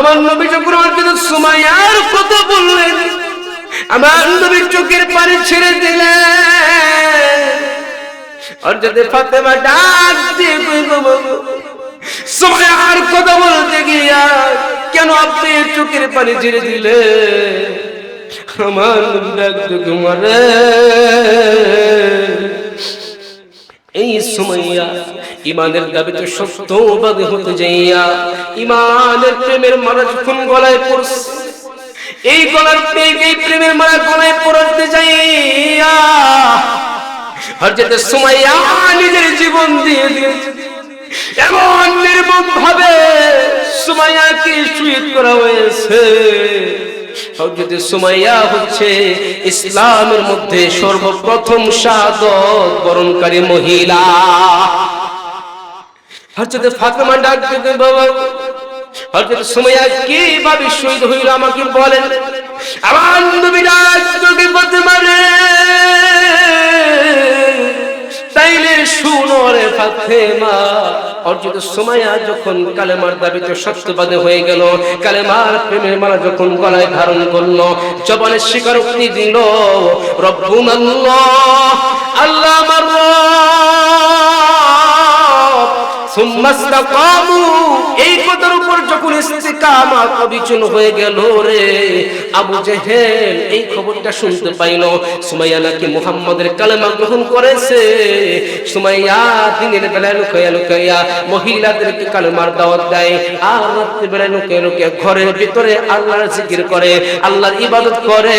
আমার নবী যখন অর্জিত সুমাইয়ার কথা বললেন, আমার নবীর চোখের পানি ছেড়ে দিলেন। অর্জিত ফাতেমা ডাক দিয়ে সুমাইয়ার কথা বলতে গিয়া কেন আপনি চোখের পানি ছেড়ে দিলে আমার ডাক মারে। এই সময়য়া ইমানের দাবিতে সত্যবাদী হতে যাইয়া ইমানের প্রেমের মারা যখন গলায় পড়ছে, এই গলার এই প্রেমের মারা গলায় পড়তে যাইয়া আর যেতে সময়য়া নিজের জীবন দিয়ে দিয়েছে। এমন নির্মম ভাবে সুমাইয়াকে শহীদ করা হয়েছে। হযরত সুমাইয়া হচ্ছে ইসলামের মধ্যে সর্বপ্রথম শাহাদত বরণকারী মহিলা। হযরত ফাতেমা ডাক দিতে বাবা হযরত সুমাইয়া কীভাবে শহীদ হইল আমাকে বলেন? আমার নবী ডাক দিতে ফাতেমা রে। তাইলে শুনো রে ফাতেমা। অর্জিত সুমাইয়া যখন কালেমার দাবিতে সত্যবাদী হয়ে গেল, কালেমার প্রেমের মালা যখন গলায় ধারণ করল, জবানে স্বীকারোক্তি দিল রব্বুন আল্লাহ আল্লাহ আমার ইসতাকামু, এই কথার উপর যখন ইস্তিকামাত অবিচল হয়ে গেল রে আবু জেহেল এই খবরটা শুনতে পাইল। সুমাইয়া নাকি মুহাম্মাদের কালেমা গ্রহণ করেছে। সুমাইয়া দিনের বেলায় লুকাইয়া লুকাইয়া মহিলাদেরকে কালেমার দাওয়াত দেয় আর রাত্রি বেলায় লুকিয়ে লুকিয়ে ঘরের ভিতরে আল্লাহর জিকির করে, আল্লাহর ইবাদত করে।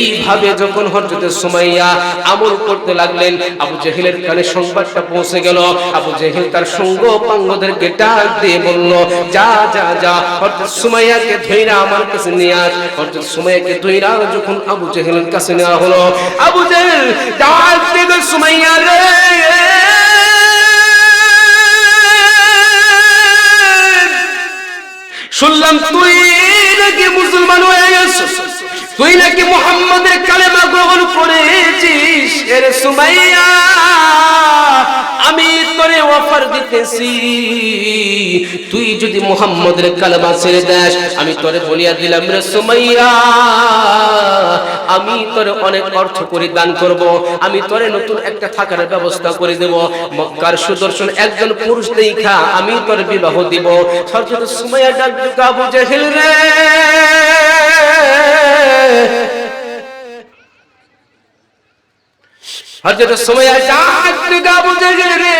এইভাবে যখন হযরত সুমাইয়া আমল করতে লাগলেন, আবু জেহেলের কানে সংবাদটা পৌঁছে গেল। আবু জেহেল তার সঙ্গ পাঙ্গদেরকে ডাক দিয়ে বলল, যা যা যা, হযরত সুমাইয়াকে ধইরা আমার কাছে নিয়ে আস হযরত সুমাইয়াকে ধইরা যখন আবু জেহেলের কাছে নেওয়া হলো, আবু জেহেল ডাক দিয়ে সুমাইয়া রে। শুনলাম, তুই নাকি মুসলমান হয়ে গেছিস তুই নাকি মুহাম্মাদের কালেমা গ্রহণ করেছিস? এর সুমাইয়া। আমি তোরে অফার দিতেছি। তুই যদি মুহাম্মাদের কালেমা ছেড়ে দেস, আমি তোরে বলিয়া দিলাম, রে সুমাইয়া, আমি তোরে অনেক অর্থ করে দান করব, আমি তোরে নতুন একটা থাকার ব্যবস্থা করে দেব। মক্কার সুদর্শন একজন পুরুষ দেখা, আমি তোর বিবাহ দিব। সরস্বত সুমাইয়া ডাক আবু জেহেল রে হযরত সুমাইয়া আবু রে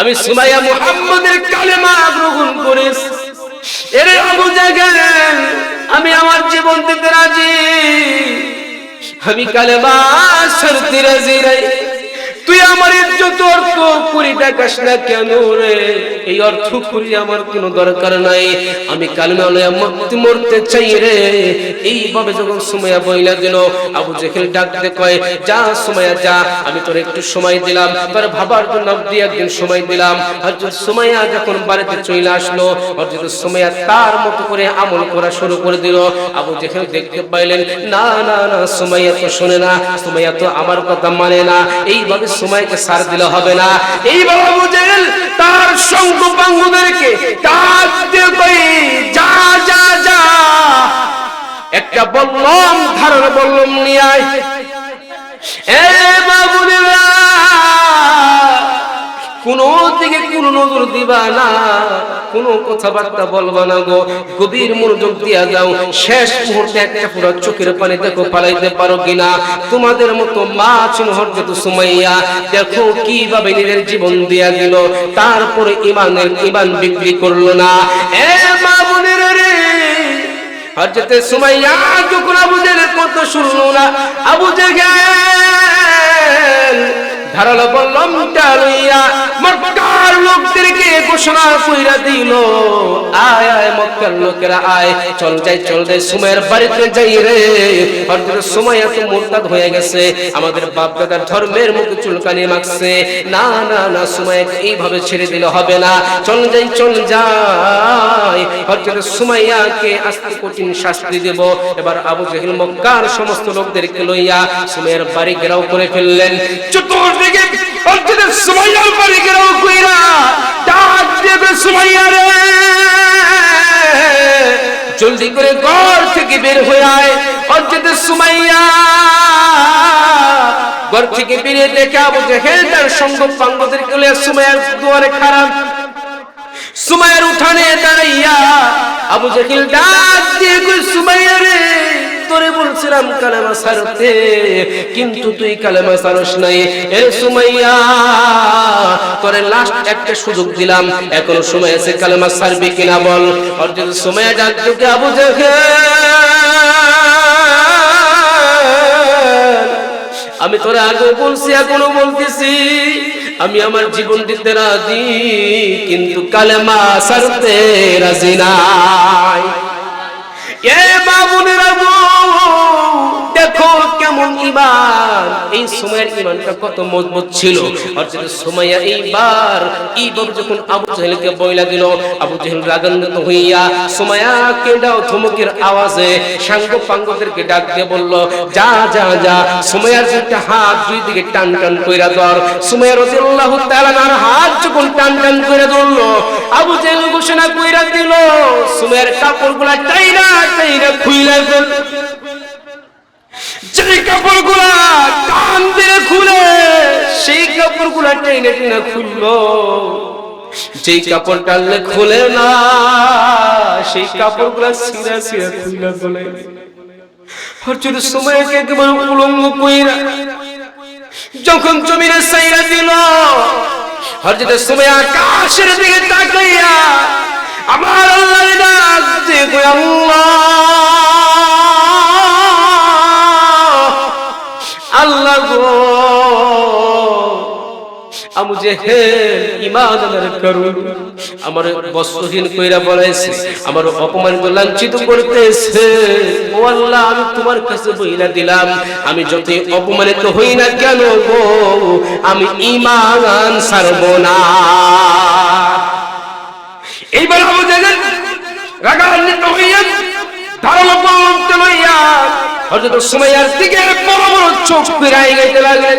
আমি সুমাইয়া মুহাম্মাদের কালেমা গ্রহণ করেছি। এরে আবু জেহেল, আমি আমার জীবন দিতে রাজি। আমি কালেমা শর্তি রাজি রে তুই আমার ইজ্জত অর্থ কুড়ি টাকাস না কেন রে? এই অর্থ কুড়ি আমার কোনো দরকার নাই। আমি কালমা লয়া মুক্তি মরতে চাই রে। এইভাবে যখন সুমাইয়া বইলা দিল, আবু জেহেল ডাকতে কয়, যা সুমাইয়া, যা। আমি তোর একটু সময় দিলাম। তোর ভাবার জন্য দুই একদিন সময় দিলাম। হযরত সুমাইয়া যখন বাড়িতে চলে আসলো, হযরত সুমাইয়া তার মতো করে আমল করা শুরু করে দিল। আবু জেহেল দেখতে পাইলেন, না না না, সুমাইয়া তো শুনে না। সুমাইয়া তো আমার কথা মানে না। এইভাবে সময়কে সার দিলে হবে না। এইভাবে বাবা জেহেল তার সঙ্গ পাঙ্গুদেরকে ডাক দিয়ে যা যা যা। একটা বললাম ধারণ বললাম নিয়ে আয়। এ বাবুরা কোন দিকে কোন নজর দিবা না, কোন কথাবার্তা বলবা না গো। গভীর মনোযোগ দিয়া যাও। শেষ মুহূর্তে একটা পুরো চোখের পানি দেখো, পালাইতে পারো কিনা? তোমাদের মতো মা ছিল হরজত সুমাইয়া। দেখো কীভাবে নিজের জীবন দিয়া দিল। তারপরে ইমানের ইমান বিক্রি করল না। এ মা বোনের রে! হজরতে সুমাইয়া যখন আবু জেলের কথা শুনলো না, আবু জেগেল ধারালো মক্কার লোকদেরকে ঘোষণা কইরা দিল। আয় আয়, মক্কার লোকেরা, আয়, চল যাই চল যাই সুমাইয়ের বাড়িতে যাই রে। হযরত সুমাইয়া তো মুরতাদ হয়ে গেছে। আমাদের বাপ দাদার ধর্মের মুখে চুলকানি মাখছে। না না না সুমাইয়াকে এইভাবে ছেড়ে দিলে হবে না। চল যাই চল যাই। হযরত সুমাইয়াকে আস্তে কঠিন শাস্তি দেব। এবার আবু জেহেল মক্কার সমস্ত লোকদেরকে লইয়া সুমাইয়ার বাড়ি ঘেরাও করে ফেললেন। চতুর্দিকে হযরত সুমাইয়ার বাড়ি ঘেরাও কইরা সুমাইয়া রে, জলদি করে ঘর থেকে বের হয়ে আয়। হযরত সুমাইয়া ঘর থেকে বেরিয়ে দেখে আবু জেহেল তার সঙ্গ পাঙ্গদের গেলে সুমাইয়ার দুয়ারে খারাপ সুমাইয়ার উঠানে দাঁড়াইয়া আবু জেহেল ডাক দিয়ে সুমাইয়া রে তোরে বলছিলাম কালেমা সারতে কিন্তু তুই কালেমা সারস নাই। এ সুমাইয়া, তোরে লাস্ট একটা সুযোগ দিলাম। এখনও সময় আছে কালেমা সারবি কিনা বল। অর্জুন সুমাইয়া ডাক দিয়ে আবু আমি তোরে আগে বলছি, এখনও বলতেছি। আমি আমার জীবন দিতে রাজি, কিন্তু কালেমা সারতে রাজি নাই। এ বাবুনেরা কেমন ইমান এই সময়ের ইমানটা কত মজবুত ছিল। অর্থাৎ সময়া এইবার এইবার যখন আবু জাহেলকে বইলা দিল আবু জাহেল রাগান্বিত হইয়া সময়াকে দাও ধমকের আওয়াজে সাঙ্গ পাঙ্গদেরকে ডাক দিয়ে বলল, যা যা যা। সময়ার একটা হাত দুই দিকে টান টান কইরা ধর। সময়া রাদিয়াল্লাহু তাআলার হাত যখন টান টান কইরা ধরলো, আবু জাহেল ঘোষণা কইরা দিল সময়ার কাপড়গুলা টাইরা টাইরা খুইলা ফেল। যে কাপড়গুলা টান দিয়ে খুলে, সেই কাপড়গুলা টেনে টেনে খুললো। যেই কাপড় টানলে খুলে না, সেই খুলে বলে হরচুর সময়কে একেবারে উলঙ্গ কইরা, যখন জমিনে সাইরা দিল হরজতের সময় আকাশের দিকে তাকাইয়া যে হে আনার করুন, আমার বস্ত্রহীন কইরা বলাইছে আমার অপমানিত লাঞ্ছিত করতেছে। ও আল্লাহ, আমি তোমার কাছে বইলা দিলাম, আমি যতই অপমানিত হই না কেন গো, আমি ইমান ছাড়ব না। এইবার আবু জাহেল রাগান্বিত হইয়া ধারালো পলকটা লইয়া হযরত সুমাইয়ার দিকে বড় বড় চোখ ফিরাই গাইতে লাগলেন।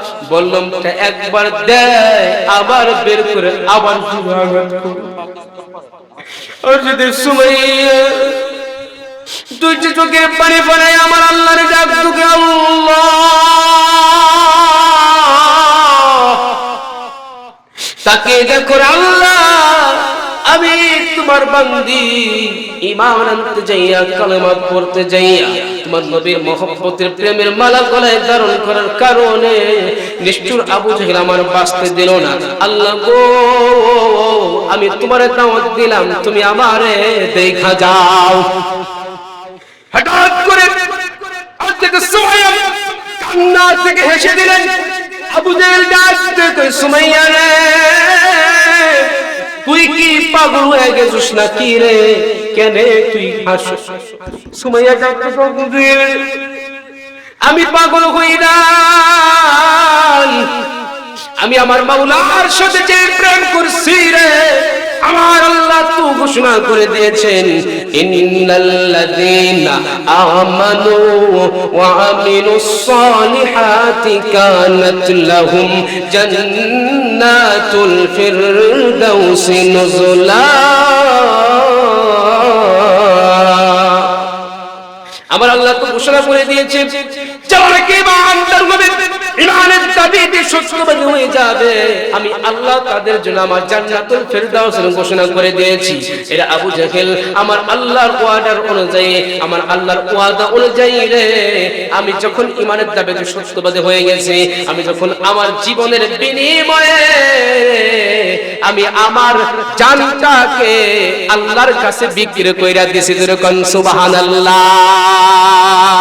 বললামটা একবার দেয়, আবার বের করে আবার যদি সময় দুই চোখে পানি পড়ায় আমার আল্লাহর ডাক তোকে আল্লাহ! তাকে দেখো আল্লাহ আমি তোমার বান্দি ইমান আনতে যাইয়া কালেমা পড়তে যাইয়া, তোমার নবীর মহব্বতের প্রেমের মালা গলায় ধারণ করার কারণে নিষ্ঠুর আবু জাহেল আমার বাঁচতে দিল না। আল্লাহ গো, আমি তোমার দাওয়াত দিলাম, তুমি আমারে দেখা যাও। হঠাৎ করে অর্ধেক সময় কান্না থেকে হেসে দিলেন, আবু জেল ডাক কই সুমাইয়া রে। তুই কি পাগল হয়ে গেছিস না কি রে? কেন তুই হাস। সুমাইয়া আমি পাগল হই না আমি আমার মাওলার সাথে যে প্রেম করছি রে, আমার আল্লাহ তো ঘোষণা করে দিয়েছেন, ইন্নাল্লাযীনা আমানু ওয়া আমিলুস সালিহাতি কানাত লাহুম জান্নাতুল ফিরদাউসি নুজুলা আমার আল্লাহ তো ঘোষণা করে দিয়েছে আমি আল্লাহ করে দিয়েছি। যখন ইমানের দাবিতে সত্যবাদী হয়ে গেছি, আমি যখন আমার জীবনের বিনিময়ে আমি আমার জানটাকে আল্লাহর কাছে বিক্রি কইরা দিছি, যেরকম সুবহানাল্লাহ।